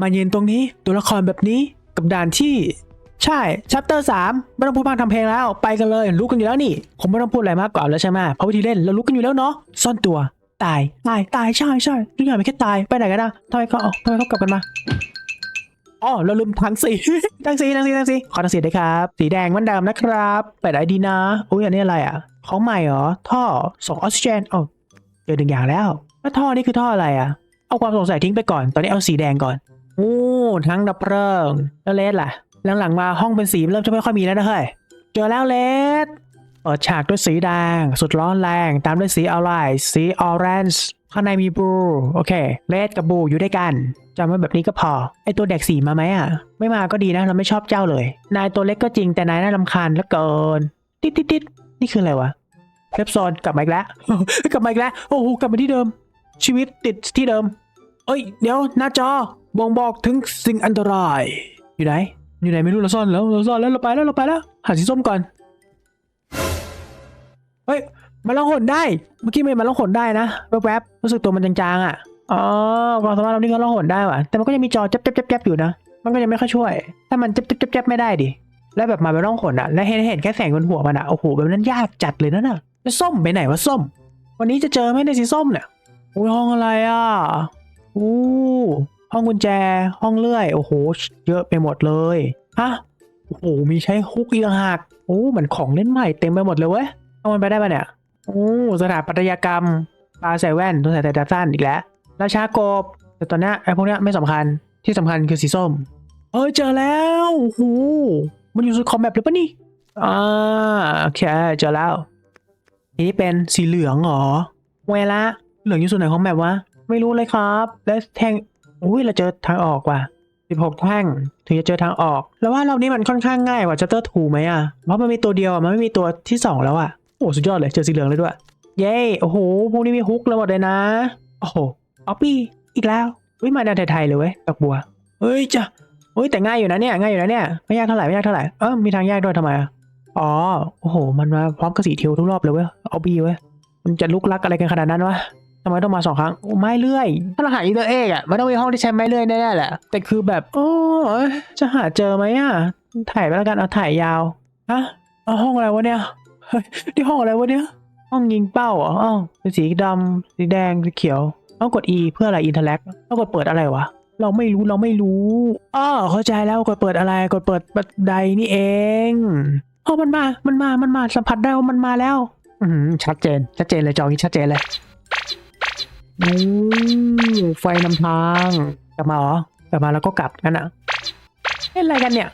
มาเยืนตรงนี้ตัวละครแบบนี้กับด่านที่ ใช่ชัปเตอร์สามไม่ต้องพูดพากทำเพลงแล้ว ไปกันเลยรู้กันอยู่แล้วนี่ผมไม่ต้องพูดอะไรมากกว่าแล้วใช่ไหมเพราะวิธีเล่นเรารู้กันอยู่แล้วเนาะซ่อนตัวตายตายตายใช่ใช่ทุกอย่างไม่แค่ตายไปไหนกันนะทำไมเขาเอาทำไมเขากลับกันมาอ๋อเราลืมทางสีทางสีทางสีทางสีขอทางสีด้วยครับ สีแดงมันดิมนะครับไปไหนดีนะอุ้ยอันนี้อะไรอะของใหม่เหรอท่อส่งออกซิเจนเอ้าเจอหนึ่งอย่างแล้วแล้วท่อนี่คือท่ออะไรอะเอาความสงสัยทิ้งไปก่อน ตอนนี้เอาสีแดงก่อน โอ้ทั้งดับเพลิงแล้วเลสล่ะ หลังๆมาห้องเป็นสีเริ่มจะไม่ค่อยมีแล้วนะเฮ้ยเจอแล้วเลสเปิดฉากด้วยสีแดง สุดร้อนแรง ตามด้วยสีอะไรสีออเรนจ์ข้างในมีบลูโอเคเลสกับบูอยู่ด้วยกันจำไว้แบบนี้ก็พอ ไอตัวเด็กสีมาไหมอะ ไม่มาก็ดีนะ เราไม่ชอบเจ้าเลย นายตัวเล็กก็จริงแต่นายน่ารำคาญเหลือเกิน ติดติดติดนี่คืออะไรวะเล็บโซนกลับมาอีกแล้ว กลับมาอีกแล้ว โอ้โห กลับมาที่เดิม ชีวิตติดที่เดิม เอ้ย เดี๋ยว หน้าจอ บ่งบอกถึงสิ่งอันตราย อยู่ไหน อยู่ไหนไม่รู้เราซ่อนแล้วเราซ่อนแล้วเราไปแล้วเราไปแล้วหาสีส้มก่อน เฮ้ยมันล่องหนได้ เมื่อกี้มันมันล่องหนได้นะแวบๆรู้สึกตัวมันจางๆอะ อ๋อความสามารถเรานี่ก็ล่องหนได้ว่ะ แต่มันก็ยังมีจอแจ๊บๆๆอยู่นะ มันก็ยังไม่ค่อยช่วย ถ้ามันแจ๊บๆๆไม่ได้ดิ แล้วแบบมาเป็นร่องหนอะ แล้วเห็นเห็นแค่แสงบนหัวมันอะ โอ้โหแบบนั้นยากจัดเลยนะน่ะ แล้วส้มไปไหนวะส้ม วันนี้จะเจอไหมในสีส้มเนี่ย โอ้ยห้องอะไรอะอู้ ห้องกุญแจห้องเลื่อย โอ้โห เยอะไปหมดเลยฮะโอ้โหมีใช้ฮุกอีกต่างหากโอ้เหมือนของเล่นใหม่เต็มไปหมดเลยเว้ยเอามันไปได้ปะเนี่ยโอ้สถาปัตยกรรมปลาใส่แว่นตัวใส่แต่ตาสั้นอีกแล้วราชากบแต่ตอนนี้ไอ้พวกนี้ไม่สำคัญที่สำคัญคือสีส้มเอ้ยเจอแล้วโอ้โหมันอยู่สุดคอมแบบหรือปะนี่อ่าโอเคเจอแล้วนี้เป็นสีเหลืองเหรอเวลาเหลืองอยู่ส่วนไหนของแมปวะไม่รู้เลยครับ และแทง อุ้ยเราเจอทางออกว่ะ16แท่งถึงจะเจอทางออก แล้วว่าเรานี่มันค่อนข้างง่ายกว่าจัตเตอร์ทูไหมอะเพราะมันมีตัวเดียวมันไม่มีตัวที่สองแล้วอะโอ้สุดยอดเลยเจอสีเหลืองเลยด้วย เย้โอ้โหพวกนี้มีฮุกเลยหมดเลยนะโอ้โหออปปี้อีกแล้วอุ้ยมาแนวไทยๆเลยเว้ยดอกบัวเฮ้ยจ้ะเฮ้ยแต่ง่ายอยู่นะเนี่ยง่ายอยู่นะเนี่ยไม่ยากเท่าไหร่ไม่ยากเท่าไหร่เออมีทางยากด้วยทำไมอะอ๋อโอ้โห มันมาพร้อมกับสีเทียวทุกรอบเลยเว้ยเอาบีเว้ยมันจะลุกลักอะไรกันขนาดนั้นวะ ทำไมต้องมาสองครั้งโอ้ไม้เลื่อย ถ้าเราหาอีเตอร์เอกอะมันต้องมีห้องที่ใช้ไม้เลื่อยแน่ๆแหละ แต่คือแบบโอ้จะหาเจอไหมอะ ถ่ายไปแล้วกันเอาถ่ายยาวฮะเอาห้องอะไรวะเนี่ยเฮ้ยนี่ห้องอะไรวะเนี่ย ห้องยิงเป้าเหรออ้าวเป็นสีดำสีแดงสีเขียวต้องกด E เพื่ออะไร interact ต้องกดเปิดอะไรวะเราไม่รู้เราไม่รู้อ้อเข้าใจแล้วกดเปิดอะไรกดเปิดบันไดนี่เองอ๋อมันมา มันมา มันมาสัมผัสได้ว่ามันมาแล้ว อืมชัดเจน ชัดเจนเลยจอนี้ชัดเจนเลย อู้ไฟนำทาง กลับมาเหรอ กลับมาแล้วก็กลับกันอะเล่นอะไรกันเนี่ย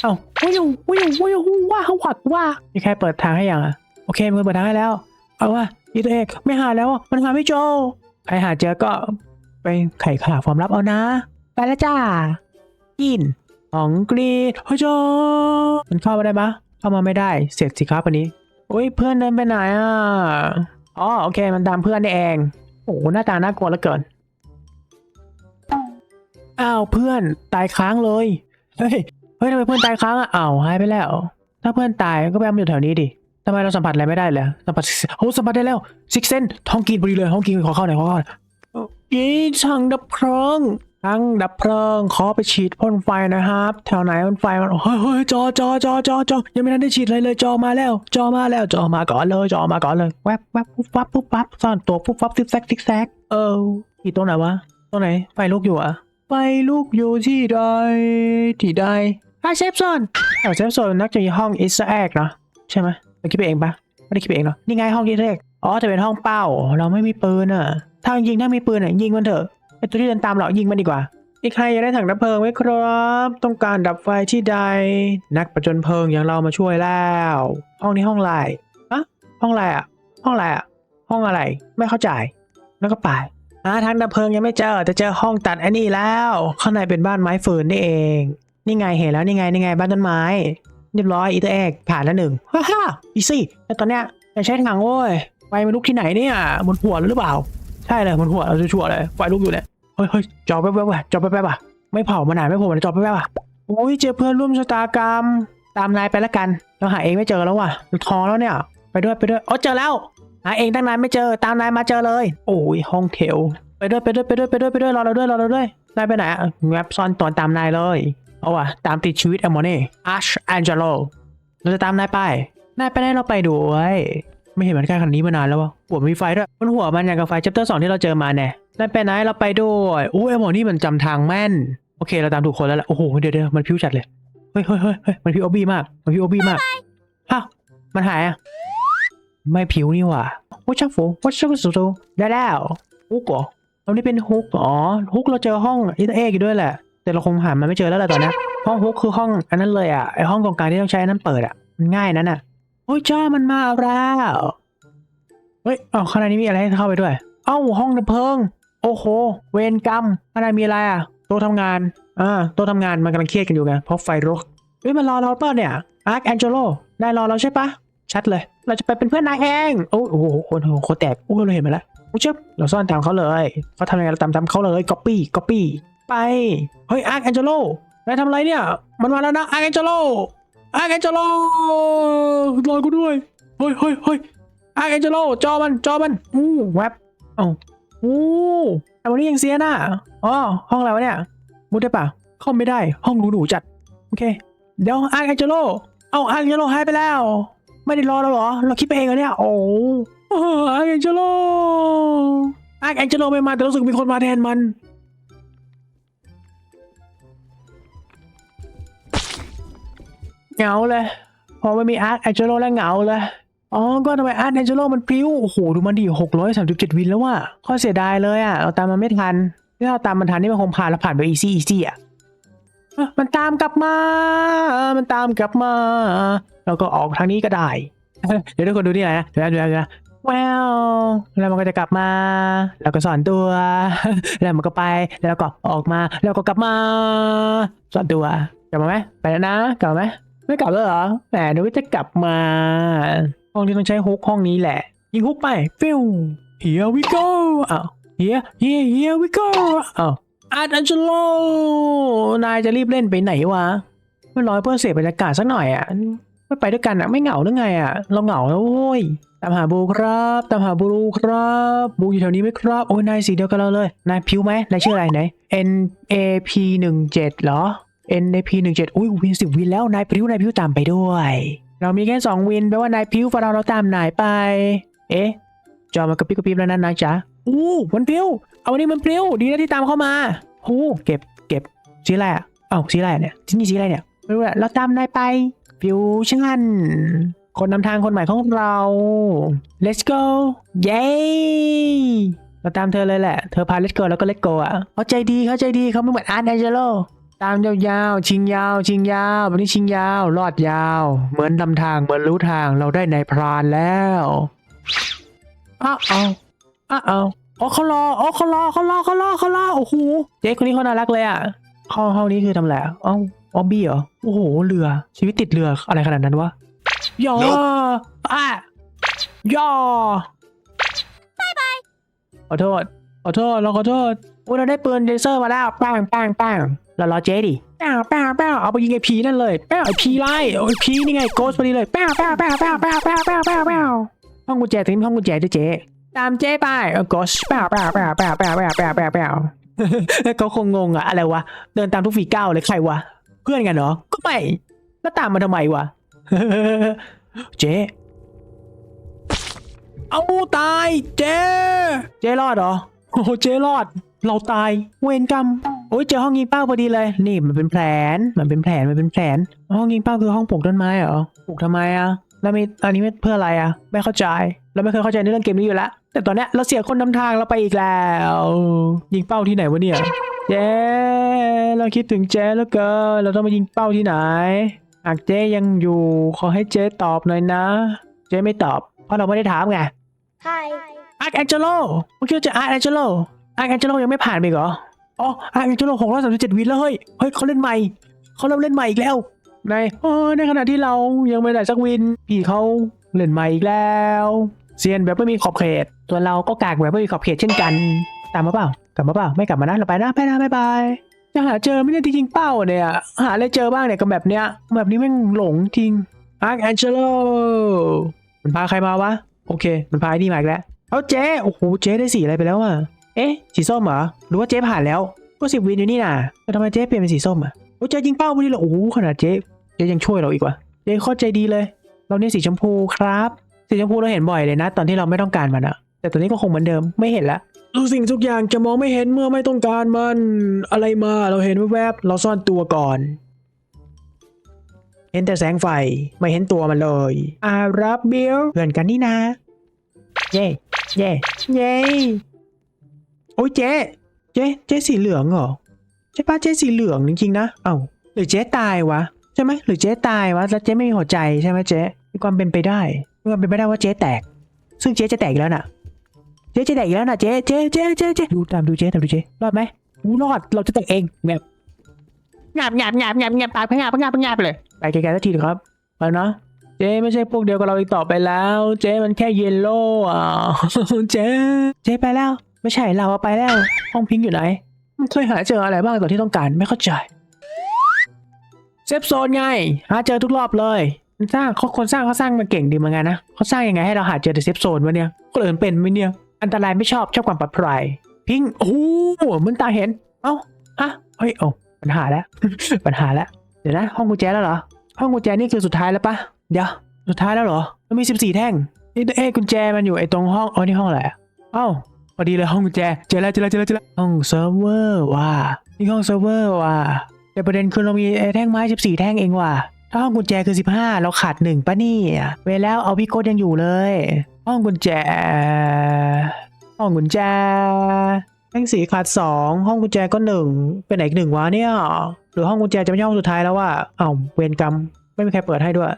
เอ้าว้าวว้าวว้าวว้าววัดว่ามีใครเปิดทางให้ยังอะโอเคมันเปิดทางให้แล้ว เอาว่าอีตัวเอกไม่หาแล้ว มันหาไม่เจอใครหาเจอก็ไปไขข่าวความลับเอานะ ไปแล้วจ้า กินของกรีดเฮ้ยจมันเข้ามาได้ปะเข้ามาไม่ได้ เสร็จสิครับวันนี้ โอ้ยเพื่อนเดินไปไหนอะ อ๋อโอเค มันตามเพื่อนได้เอง โอ้โหน้าตาน่ากลัวเหลือเกิน อ้าวเพื่อนตายค้างเลย เฮ้ย เฮ้ยทำไมเพื่อนตายค้างอะอ้าวหายไปแล้ว ถ้าเพื่อนตายก็แปลว่ามันอยู่แถวนี้ดิทำไมเราสัมผัสอะไรไม่ได้เลยสัมผัสโอ้สัมผัสได้แล้วซิกเซนท้องกินพอดีเลยท้องกินขอเข้าหน่อยขอเข้าหน่อยยี่ช่างดับเพลิง ช่างดับเพลิงขอไปฉีดพ่นไฟนะครับ แถวไหนมันไฟมันเฮ้ยเฮ้ยจอจอจอจอจอยังไม่ทันได้ฉีดอะไรเลยจอมาแล้ว จอมาแล้วจอมาก่อนเลยจอมาก่อนเลยแวบแวบปุ๊บปั๊บปุ๊บปั๊บซ่อนตัวปุ๊บปั๊บซิกแซกซิกแซกเออที่ตรงไหนวะตรงไหนไฟลุกอยู่อะไฟลุกอยู่ที่ใดที่ใดอะเซฟโซนแถวเซฟโซนนักจะมีห้องอิสแอกเนาะใช่ไหมเราคิดไปเองปะไม่ได้คิดไปเองเนาะนี่ไงห้องอิสแอกอ๋อแต่เป็นห้องเป้าเราไม่มีปืนอะถ้ายิงถ้ามีปืนอะยิงมันเถอะ ไอ้ตัวที่เดินตามเรายิงมันดีกว่าอีกใครอยากได้ถังดับเพลิงไหมครับ ต้องการดับไฟที่ใด นักประจนเพลิงอย่างเรามาช่วยแล้ว ห้องนี้ห้องอะไรอะห้องอะไรอะห้องอะไรอะห้องอะไร ไม่เข้าใจแล้วก็ไปหาทางดับเพลิงยังไม่เจอแต่เจอห้องตัดไอ้นี่แล้ว ข้างในเป็นบ้านไม้ฟืนนี่เอง นี่ไงเห็นแล้วนี่ไงนี่ไงบ้านต้นไม้ เรียบร้อยอีเตอร์เอกผ่านแล้วหนึ่งฮ่าฮ่าอีซี่แต่ตอนเนี้ยจะใช้ถังโว้ยไฟมันลุกที่ไหนเนี่ยบนหัวหรือเปล่า ใช่เลยบนหัวเราชัวร์เลยไฟลุกอยู่เนี่ยเฮ้ยเฮ้ยจอแป๊บๆว่ะจอแป๊บๆว่ะไม่เผามานานไม่ผล่มจอแป๊บๆว่ะโอ้ยเจอเพื่อนร่วมชะตากรรมตามนายไปแล้วกันเราหาเองไม่เจอแล้วว่ะท้อแล้วเนี่ย ไปด้วยไปด้วยอ๋อเจอแล้วหาเองตั้งนานไม่เจอตามนายมาเจอเลย โอ้ยห้องเทลไปด้วยไปด้วยไปด้วยไปด้วยไปด้วยรอเราด้วยรอเราด้วยนายไปไหนอะแงบซ่อนตอนตามนายเลยเอาว่ะตามติดชีวิตแอมโมเน่อาร์ชแองเจโลเราจะตามนายไปนายไปได้เราไปด้วย ไม่เห็นมันใกล้ขนนี้มานานแล้ววะหัวมีไฟด้วยบนหัวมันอย่างกับไฟเชปเตอร์สองที่เราเจอมาแน่นายไปไหนเราไปด้วยโอ้ยแอมโมนี่มันจำทางแม่น โอเคเราตามถูกคนแล้วแหละโอ้โหเดี๋ยวเดี๋ยวมันพิ้วจัดเลยเฮ้ยเฮ้ยเฮ้ยเฮ้ยมันพิ้วอบบี้มาก มันพิ้วอบบี้มากฮะมันหายอะไม่พิ้วนี่หว่าวัชฟูวัชฟูสุดได้แล้วฮุกเหรอเรานี่เป็นฮุกอ๋อฮุกเราเจอห้องอิตาเอกอยู่ด้วยแหละ แต่เราคงหามันไม่เจอแล้วแหละตอนนี้ห้องฮุกคือห้องอันนั้นเลยอะไอห้องตรงกลางที่ต้องใช้อันนั้นเปิดอะมันง่ายนั้นอะ โอ้ยจ้ามันมาแล้วเฮ้ยเอาข้างในนี้มีอะไรให้เข้าไปด้วย เอ้าห้องดับเพลิง โอ้โห เวรกรรมข้างในมีอะไรอะโต๊ะทำงานอ่าโต๊ะทำงานมันกำลังเครียดกันอยู่ไงเพราะไฟรกเฮ้ยมันรอเราเปล่าเนี่ยอาร์คแองเจโลนายรอเราใช่ปะชัดเลย เราจะไปเป็นเพื่อนนายเองโอ้โอ้โหคนโคแตกโอ้เราเห็นมาแล้วโอ้เชิบเราซ่อนตามเขาเลยเขาทำยังไงเราตามตามเขาเลยก๊อปปี้ก๊อปปี้ไปเฮ้ยอาร์คแองเจโลนายทำอะไรเนี่ย มันมาแล้วนะอาร์คแองเจโล อาร์แองเจโลรอกูด้วยเฮ้ยเฮ้ยเฮ้ยอาร์แองเจโลจอมันจอมันอู้แวบเอ้าอู้แต่วันนี้ยังเสียหน่ะอ๋อห้องอะไรวะเนี่ยมุดได้ปะเข้าไม่ได้ห้องหนูหนูจัดโอเค เดี๋ยวอาร์แองเจโลเอ้าอาร์แองเจโลหายไปแล้ว ไม่ได้รอเราเหรอ เราคิดไปเองเหรอเนี่ยโอ้อออาร์แองเจโลอาร์แองเจโลไม่มาแต่รู้สึกมีคนมาแทนมัน เหงาเลย พอไม่มีอาร์ตแองเจโลแล้วเหงาเลย อ๋อ ก็ทำไมอาร์ตแองเจโลมันพริ้ว โอ้โห ดูมันดิหกร้อยสามสิบเจ็ดวินแล้วว่ะข้อเสียดายเลยอะ เราตามมันไม่ทันถ้าเราตามมันทันนี่มันคงผ่านเราผ่านไปอีซี่อีซี่อะมันตามกลับมา มันตามกลับมาเราก็ออกทางนี้ก็ได้ เดี๋ยวทุกคนดูนี่หน่อยนะเดี๋ยวนะเดี๋ยวเดี๋ยวนะแววแล้วมันก็จะกลับมา แล้วก็สอนตัว แล้วมันก็ไป แล้วก็ออกมา แล้วก็กลับมา สอนตัว กลับมาไหมไปแล้วนะ กลับมาไหม ไม่กลับแล้วเหรอ แหมนึกว่าจะกลับมา ห้องที่ต้องใช้ฮุกห้องนี้แหละ ยิงฮุกไปฟิว here we go อ้าว here here here we go อ้าวอาร์ตอันเจโลนายจะรีบเล่นไปไหนวะไม่รอยเพื่อเสพบรรยากาศสักหน่อยอะไม่ไปด้วยกันอะไม่เหงาหรือไงอะ เราเหงาแล้วโว้ยตามหาบูครับตามหาบูครับบูอยู่แถวนี้ไหมครับ โอ้ยนายสีเดียวกันเราเลย นายพิวไหมนายชื่ออะไรไหน N A P หนึ่งเจ็ดเหรอ N A P หนึ่งเจ็ดอุ้ยวินสิบวินแล้วนายพิวนายพิวตามไปด้วย เรามีแค่สองวินแปลว่านายพิวฟังเราเราตามนายไป เอ๊ะจอมันกระพริบกระพริบแล้วนั่นนะจ๊ะอู้มันพิวเอาวันนี้มันพิวดีนะที่ตามเข้ามาโอ้เก็บเก็บสีอะไรอะเอ้าสีอะไรเนี่ยที่นี่สีอะไรเนี่ยไม่รู้แหละเราตามนายไปฟิวชั่นคนนำทางคนใหม่ของเรา let's go เย้เราตามเธอเลยแหละ เธอพา let's go แล้วก็ let's go อะเขาใจดีเขาใจดีเขาไม่เหมือนอาร์ตแองเจโล ตามยาวๆ ชิงยาว ชิงยาวแบบนี้ชิงยาวรอดยาว เหมือนนำทาง เหมือนรู้ทางเราได้นายพรานแล้วอ้าวเอาอ้าวเอาอ๋อเขารออ๋อเขารอเขารอเขารอเขารอโอ้โหเจ๊คนนี้เขาน่ารักเลยอะห้องห้องนี้คือทำอะไรอะอ๋อออบบี้เหรอโอ้โหเรือชีวิตติดเรืออะไรขนาดนั้นวะย่ออะย่อบายบายขอโทษขอโทษเราขอโทษ อุ้ยเราได้ปืนเลเซอร์มาแล้วปังปังปังเรารอเจ๊ดิแป้งแป้งแป้งเอาไปยิงไอ้พีนั่นเลยแป้งไอ้พีไล่โอ้ยพีนี่ไงโกสพอดีเลยแป้งแป้งแป้งแป้งแป้งแป้งแป้งแป้งแป้งห้องกุญแจถึงห้องกุญแจด้วยเจ๊ตามเจ๊ไปเออโกสแป้งแป้งแป้งแป้งแป้งแป้งแป้งแป้งแป้งเขาคงงงอะอะไรวะเดินตามทุกฝีก้าวเลยใครวะเพื่อนกันเหรอก็ไม่แล้วตามมาทำไมวะเจ๊เอาตายเจ๊เจ๊รอดเหรอ โอ้เจ๊รอด เราตาย เวรกรรม โอ้ยเจอห้องยิงเป้าพอดีเลย นี่มันเป็นแผน มันเป็นแผน มันเป็นแผน ห้องยิงเป้าคือห้องปลูกต้นไม้เหรอ ปลูกทำไมอะแล้วมีอันนี้เพื่ออะไรอะไม่เข้าใจ เราไม่เคยเข้าใจในเรื่องเกมนี้อยู่แล้วแต่ตอนเนี้ยเราเสียคนนำทางเราไปอีกแล้ว ยิงเป้าที่ไหนวะเนี่ย เจ๊เราคิดถึงเจ๊แล้วเกินเราต้องมายิงเป้าที่ไหนหากเจ๊ยังอยู่ขอให้เจ๊ตอบหน่อยนะ เจ๊ไม่ตอบ เพราะเราไม่ได้ถามไง Hi. อาร์คแองเจโลเมื่อกี้เจออาร์คแองเจโลอาร์คแองเจโลยังไม่ผ่านไปเหรออ๋ออาร์คแองเจโลหกร้อยสามสิบเจ็ดวินแล้วเฮ้ยเฮ้ยเขาเล่นใหม่เขาเริ่มเล่นใหม่อีกแล้วในโอ้ในขณะที่เรายังไม่ได้สักวินพี่เขาเล่นใหม่อีกแล้วเซียนแบบไม่มีขอบเขตส่วเราก็กากแบบไม่มีขอบเขตเช่นกัน ตามมาเปล่ากลับมาเปล่าไม่กลับมานะเราไปนะไปนะบายบายจะหาเจอไม่ได้จริงเป้าเนี่ยหาอะไรเจอบ้างเนี่ยกับแบบเนี้ยแบบนี้แม่งหลงจริงอาร์คแองเจโลมันพาใครมาวะ โอเค มันพาไอ้นี่มาอีกแล้ว เอาเจ๊โอ้โหเจ๊ได้สีอะไรไปแล้วอะเอ๊ะสีส้มเหรอหรือว่าเจ๊ผ่านแล้วก็สิบวินอยู่นี่น่ะแต่ทำไมเจ๊เปลี่ยนเป็นสีส้มอะโอ้เจ๊ยิงเป้าพอดีเลยโอ้โหขนาดเจ๊เจ๊ยังช่วยเราอีกว่ะเจ๊โคตรใจดีเลย เราเนี่ยสีชมพูครับสีชมพูเราเห็นบ่อยเลยนะ ตอนที่เราไม่ต้องการมันอะแต่ตอนนี้ก็คงเหมือนเดิมไม่เห็นละทุกสิ่งทุกอย่างจะมองไม่เห็นเมื่อไม่ต้องการมันอะไรมาเราเห็นแวบๆเราซ่อนตัวก่อน เห็นแต่แสงไฟไม่เห็นตัวมันเลย อารับเบลเพื่อนกันนี่นะ เย่ เย่เย่โอ้ยเจ๊เจ๊เจ๊สีเหลืองเหรอใช่ปะเจ๊สีเหลืองจริงๆนะเอ้าหรือเจ๊ตายวะใช่ไหมหรือเจ๊ตายวะแล้วเจ๊ไม่มีหัวใจใช่ไหมเจ๊มีความเป็นไปได้มีความเป็นไปได้ว่าเจ๊แตก ซึ่งเจ๊จะแตกอีกแล้วน่ะ เจ๊จะแตกอีกแล้วน่ะเจ๊เจ๊เจ๊เจ๊เจ๊ดูตามดูเจ๊ตามดูเจ๊รอดไหมอู้รอดเราจะแตกเองแบบงาบงาบงาบงาบงาบปากพงาบพงาบพงาบเลยไปไกลๆสักทีเถอะครับไปเนาะ เจ๊ไม่ใช่พวกเดียวกับเราอีกต่อไปแล้ว เจ๊มันแค่เยลโล่อะเจ๊เจ๊ไปแล้ว ไม่ใช่เราไปแล้ว ห้องพิงค์อยู่ไหนมันเคยหาเจออะไรบ้างตอนที่ต้องการไม่เข้าใจเซฟโซนไงหาเจอทุกรอบเลยสร้างเขาคนสร้างเขาสร้างมาเก่งดีเหมือนกันนะเขาสร้างยังไงให้เราหาเจอแต่เซฟโซนวะเนี่ยคนอื่นเป็นไหมเนี่ยอันตรายไม่ชอบชอบความปลอดภัยพิงค์โอ้โหเหมันตาเห็น เอ้าฮะเฮ้ยโอ้ปัญหาแล้วปัญหาแล้วเดี๋ยวนะ ห้องกุญแจแล้วเหรอห้องกุญแจนี่คือสุดท้ายแล้วปะ เดี๋ยว สุดท้ายแล้วเหรอมันมี14แท่งนี่เอ๊ะกุญแจมันอยู่ไอ้ตรงห้องอ๋อนี่ห้องอะไรอะเอ้าพอดีเลยห้องกุญแจเจอแล้วเจอแล้วเจอแล้วเจอแล้วห้องเซิร์ฟเวอร์ว่ะนี่ห้องเซิร์ฟเวอร์ว่ะแต่ประเด็นคือเรามีไอ้แท่งไม้14แท่งเองว่ะถ้าห้องกุญแจคือ 15 เราขาดหนึ่งปะนี่เวลแล้วเอาพี่โก้ยังอยู่เลย ห้องกุญแจ ห้องกุญแจแท่งสีขาดสองห้องกุญแจก็หนึ่งเป็นไหนอีกหนึ่งวะเนี่ย หรือห้องกุญแจจะไม่ใช่ห้องสุดท้ายแล้วว่าเอ้าเวรกรรม ไม่มีใครเปิดให้ด้วย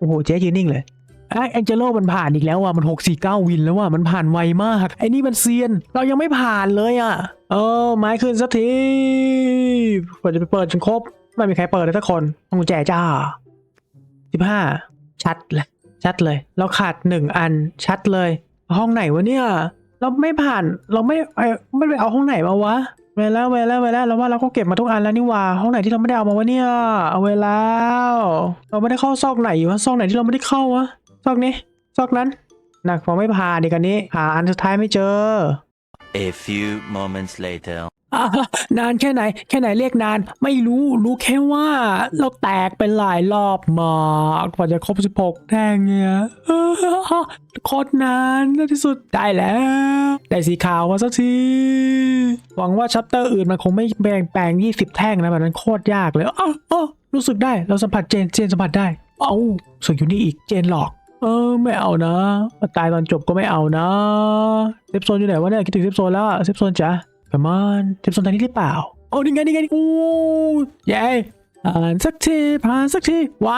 โอ้โหเจ๊ยืนนิ่งเลยไอ้แองเจโลมันผ่านอีกแล้วว่ะมัน 6 4 9 วินแล้วว่ะมันผ่านไวมาก ไอ้นี่มันเซียน เรายังไม่ผ่านเลยอะ เออ ไม้ขึ้นสักทีกว่าจะไปเปิดจนครบ ไม่มีใครเปิดเลยสักคนห้องแจจ้าสิบห้าชัดเลย ชัดเลย เราขาดหนึ่งอันชัดเลย ห้องไหนวะเนี่ย เราไม่ผ่านเราไม่ไม่ไปเอาห้องไหนมาวะ เวลาเวลาเวลาเราว่าเราก็เก็บมาทุกอันแล้วนี่หว่าห้องไหนที่เราไม่ได้เอามาวะเนี่ยเอาเวลาเราไม่ได้เข้าซอกไหนวะซอกไหนที่เราไม่ได้เข้าวะซอกนี้ซอกนั้นหนักพอไม่ผ่านดีกันนี้หาอันสุดท้ายไม่เจอ A few moments later. อะนานแค่ไหน แค่ไหนเรียกนาน ไม่รู้รู้แค่ว่า เราแตกเป็นหลายรอบมากกว่าจะครบ16แท่งเนี่ยโคตรนานที่สุดได้แล้ว ได้สีขาวมาสักที หวังว่าชัปเตอร์อื่นมันคงไม่แบ่งแปลง20แท่งนะแบบนั้นโคตรยากเลยอ๋ออ๋อรู้สึกได้เราสัมผัสเจนเจนสัมผัสได้ เอ้าส่วนอยู่นี่อีกเจนหลอกเออไม่เอานะ ตายตอนจบก็ไม่เอานะเซฟโซนอยู่ไหนวะเนี่ยคิดถึงเซฟโซนแล้วเซฟโซนจ๋า c มอนเทปโซนทางนี้หรือเปล่า โอ้นี่ไงนี่ไงโอ้เย้ผ่านสักทีผ่านสักทีไว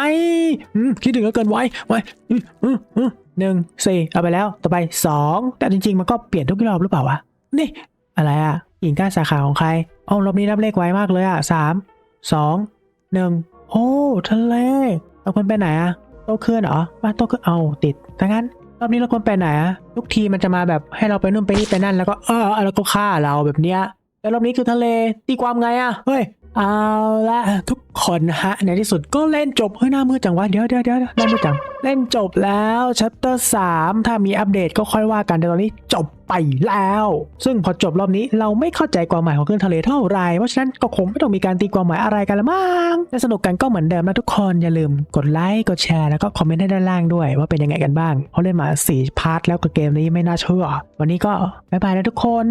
อืมคิดถึงก็เกินไว้ไวอืมอืมอืมหนึ่งสี่เอาไปแล้วต่อไปสองแต่จริง ๆ มันก็เปลี่ยนทุกรอบหรือเปล่าวะนี่ อะไรอะหญิงก้านสาขาของใครเอรอบนี้นับเลขไวมากเลยอะสามสองหนึ่งโอ้ทะเลเราควรไปไหนอะโตเคลื่อนเหรอมาโตเคลื่อนเอาติดถ้างั้น รอบนี้เราควรไปไหนอะทุกทีมันจะมาแบบให้เราไปนู่นไปนี่ไปนั่นแล้วก็เออแล้วก็ฆ่าเราแบบเนี้ยแต่รอบนี้คือทะเลตีความไงอะเฮ้ย เอาละทุกคนฮะในที่สุดก็เล่นจบเฮ้ยหน้ามืดจังวะเดี๋ยวเดี๋ยวเดี๋ยวหน้ามืดจัง เล่นจบแล้วชัปเตอร์สามถ้ามีอัปเดตก็ค่อยว่ากันแต่ตอนนี้จบไปแล้ว ซึ่งพอจบรอบนี้เราไม่เข้าใจความหมายของคลื่นทะเลเท่าไรเพราะฉะนั้นก็คงไม่ต้องมีการตีความหมายอะไรกันละมั้งและสนุกกันก็เหมือนเดิมนะทุกคนอย่าลืมกดไลค์กดแชร์แล้วก็คอมเมนต์ให้ด้านล่างด้วย ว่าเป็นยังไงกันบ้างเพราะเล่นมาสี่พาร์ทแล้วกับเกมนี้ไม่น่าเชื่อวันนี้ก็บ๊ายบายนะทุกคน